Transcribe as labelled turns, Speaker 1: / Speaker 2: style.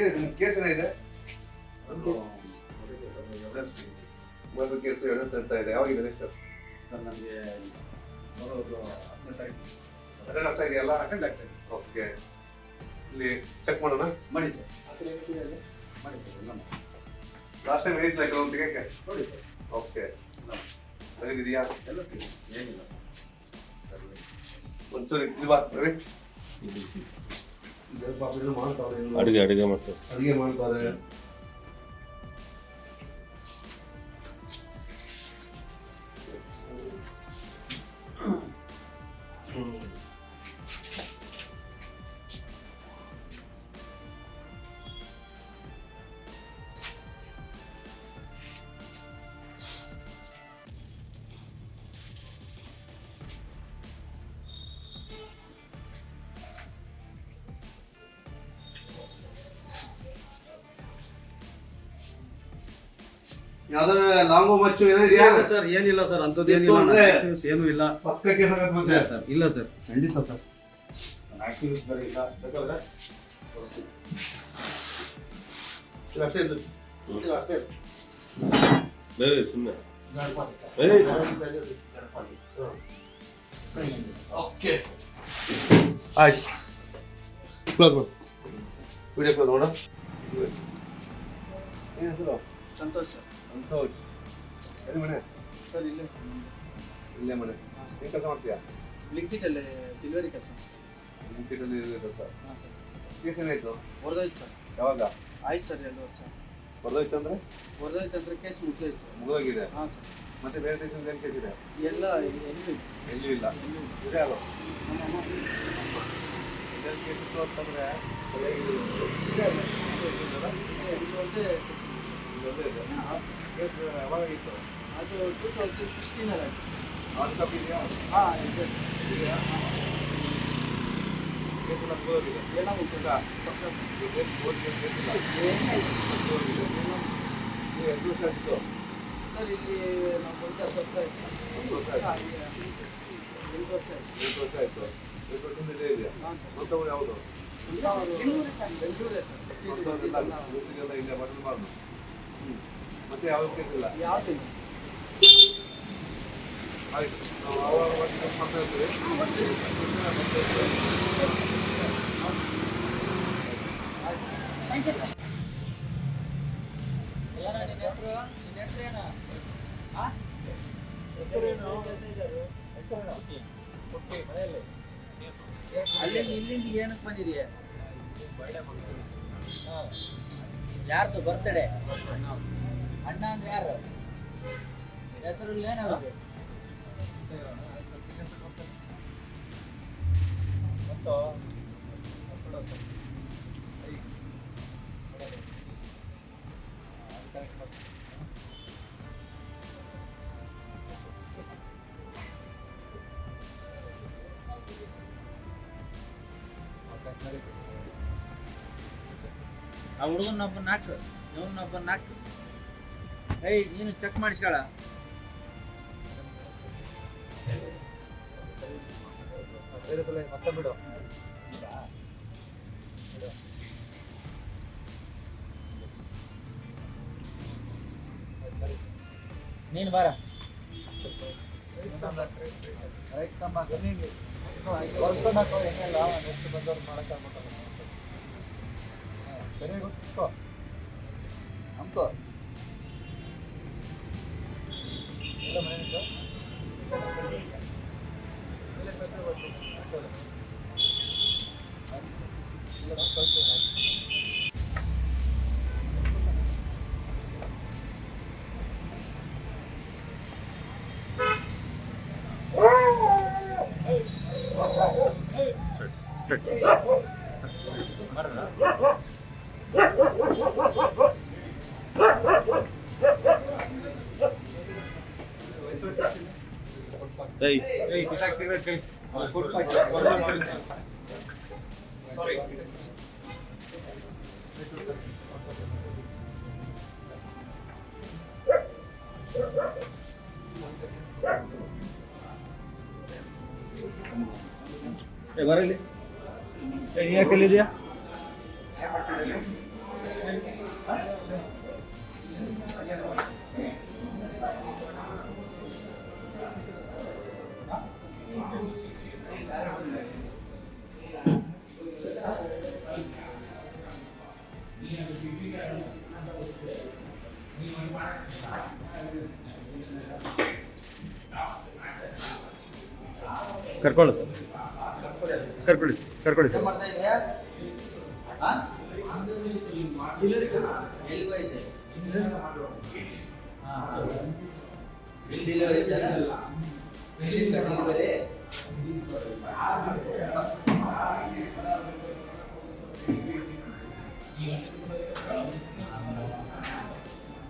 Speaker 1: ಏನು ನಿಮ್ಮ ಕೇಸ್ ಏನಿದೆ
Speaker 2: ಒಂದು ಇದೆ.
Speaker 1: ಮೊದಲು ಕೇಸ್ ಎರಡು ಅಂತ ಇದೆ. ಯಾವಾಗಿದೆ ಇದೆ
Speaker 2: ಸರ್ ನಮಗೆ ಬರೋದು ಹತ್ತನೇ ತಾರೀಕು.
Speaker 1: ಅಟೆಂಡ್ ಆಗ್ತಾ ಇದೆಯಲ್ಲ?
Speaker 2: ಅಟೆಂಡ್ ಆಗ್ತಾ ಇದೆ
Speaker 1: ಓಕೆ ಇಲ್ಲಿ ಚೆಕ್ ಮಾಡೋಣ.
Speaker 2: ಮಾಡಿ ಸರ್. ಮಾಡಿ ಸರ್ ಎಲ್ಲ
Speaker 1: ಲಾಸ್ಟ್ ಟೈಮ್ ಹೇಳಿದ್ಲ ಕೆಲವೊಂದು ತೆಗೆಯಕ್ಕೆ
Speaker 2: ನೋಡಿ ಸರ್.
Speaker 1: ಓಕೆ. ಸರಿಗಿದೆಯಾ?
Speaker 2: ಎಲ್ಲ ಏನಿಲ್ಲ. ಸರ್
Speaker 1: ಒಂಚೂರು ಇದು ಬಾ
Speaker 3: ಅಡುಗೆ ಅಡುಗೆ ಮಾಡ್ತಾರೆ
Speaker 1: ಅಡಿಗೆ ಮಾಡ್ತಾರೆ ಯಾವ್ದಾರ ಲಾಂಗು ಮಚ್ಚು
Speaker 2: ಏನಿದೆಯಾ ಸರ್ ಏನಿಲ್ಲ ಸರ್ ಅಂಥದ್ದು ಏನಿಲ್ಲ.
Speaker 1: ಅಂದ್ರೆ-
Speaker 2: ಏನೂ ಇಲ್ಲ.
Speaker 1: ಪಕ್ಕಕ್ಕೆ ಸಂಗತ್ ಮತ್ತೆ
Speaker 2: ಸರ್ ಇಲ್ಲ ಸರ್. ಖಂಡಿತ ಸರ್. ಆಕ್ಟಿವಿಸ್ಟ್ ಬೇರೆ ಇಲ್ಲ. ಬೇಕಾದ್ರೆ
Speaker 1: ಅಷ್ಟೇ ಇದು. ಅಷ್ಟೇ
Speaker 3: ಏ ಸುಮ್ಮನೆ.
Speaker 1: ಓಕೆ. ಆಯ್ತು. ಕ್ಲೋಸ್ ಮಾಡು. ವಿಡಿಯೋ ಕ್ಲೋಸ್ ಮಾಡು ಏನು ಹೆಸರು?
Speaker 2: ಸಂತೋಷ್ ಸರ್
Speaker 1: ಸಂತೋಷ್ ಎಲ್ಲಿ ಮನೆ
Speaker 2: ಸರ್ ಇಲ್ಲೇ
Speaker 1: ಇಲ್ಲೇ ಮನೆ ಏನು ಕೆಲಸ ಮಾಡ್ತೀಯಾ
Speaker 2: ಲಿಂಕಿಟಲ್ಲಿ ಡೆಲಿವರಿ ಕೆಲಸ
Speaker 1: ಮುಖ್ಯದಲ್ಲಿ ಕೆಲಸ
Speaker 2: ಹಾಂ ಸರ್
Speaker 1: ಕೇಸ್ ಏನಾಯ್ತು
Speaker 2: ಹೊರದೋಯ್ತು ಸರ್
Speaker 1: ಯಾವಾಗ
Speaker 2: ಆಯ್ತು ಸರ್ ಎರಡು ವರ್ಷ
Speaker 1: ಬರ್ದೋಯ್ತು ಅಂದ್ರೆ
Speaker 2: ಹೊರದೋಯ್ತು ಅಂದರೆ ಕೇಸ್ ಮುಗಿದೋಯ್ತು ಸರ್
Speaker 1: ಮುಗಿದೋಗಿದೆ
Speaker 2: ಹಾಂ ಸರ್
Speaker 1: ಮತ್ತೆ ಬೇರೆ ದೇಶದಿಂದ ಏನು ಕೇಸ್ ಇದೆ
Speaker 2: ಎಲ್ಲ ಎಲ್ಲೂ
Speaker 1: ಎಲ್ಲೂ ಇಲ್ಲ ಇದೆ ಅಲ್ಲ ಕೇಸ್ ಇತ್ತು ಅಂತಂದ್ರೆ ಸರಿಯಾಗಿ? ಇದು
Speaker 2: ಒಂದೇ
Speaker 1: ಇತ್ತು
Speaker 2: ಅದು ಟೂ ತೌಸಂಡ್ ಸಿಕ್ಸ್ಟೀನಲ್ಲಿ ಆಯ್ತು
Speaker 1: ಕಪ್ ಇದೆಯಾ
Speaker 2: ಹಾಂ
Speaker 1: ಎಲ್ಲ ಮುಗಿದೋಗಿದೆ. ನೀವು ವರ್ಷ ಆಗಿತ್ತು
Speaker 2: ಸರ್ ಇಲ್ಲಿ ನಮ್ಮ ಬಂದ ಹತ್ತು ವರ್ಷ ಆಯ್ತು
Speaker 1: ವರ್ಷ ಆಯ್ತು
Speaker 2: ಆಯ್ತು
Speaker 1: ಆಯ್ತು ಇದೇ ಇದೆಯಾ ಊರು ಯಾವುದು
Speaker 2: ಬೆಂಗಳೂರೇ ಸರ್
Speaker 1: ಊರಿಗೆಲ್ಲ ಇಲ್ಲೇ ಮತ್ತೆ ಯಾವ ಇಲ್ಲ
Speaker 2: ಯಾವುದಿಲ್ಲ
Speaker 1: ಆಯ್ತು ನಾವು ಆವಾಗ ಮಾಡ್ತಾ ಇರ್ತೀವಿ
Speaker 4: ಅಲ್ಲಿಂದ ಇಲ್ಲಿಂದ ಏನಕ್ಕೆ ಬಂದಿದೀಯ ಯಾರ್ದು ಬರ್ತಡೆ ಅಣ್ಣ ಅಂದ್ರೆ ಯಾರು? ಹೆಸರು ಏನವ್ರು ಆ ಹುಡುಗನೊಬ್ಬ ನಾಲ್ಕು ಇವನೊಬ್ಬ ನಾಲ್ಕು ಏಯ್ ನೀನು ಚೆಕ್ ಮಾಡಿಸ್ಕೊಳ.
Speaker 2: ಮತ್ತೆ ಬಿಡು
Speaker 4: ನೀನು ಬಾರ
Speaker 2: ರೈಟ್ ಕಂಬ ಹಾಕೋ ಹೆಂಗೆಲ್ಲ ಬಂದವ್ರು 내려 이거 암컷
Speaker 3: Check.
Speaker 4: Check. ಬರಲಿ ಯಾಕೆ ಇಲ್ಲಿದ್ಯಾ
Speaker 5: ಕರ್ಕೊಳ್ಳಿ ಸರ್ ಕರ್ಕೊಳ್ಳಿ ಕರ್ಕೊಳ್ಳಿ
Speaker 6: ಏನ್
Speaker 5: ಸರ್
Speaker 6: ಮಾಡ್ತಾ ಇದ್ಯಾ ಆ? ಎಲ್ಲಿಗೆ ಹೋಯ್ತೆ ಬಿಲ್ ಡೆಲಿವರಿ ಇದ್ದಾರಾ bill delivery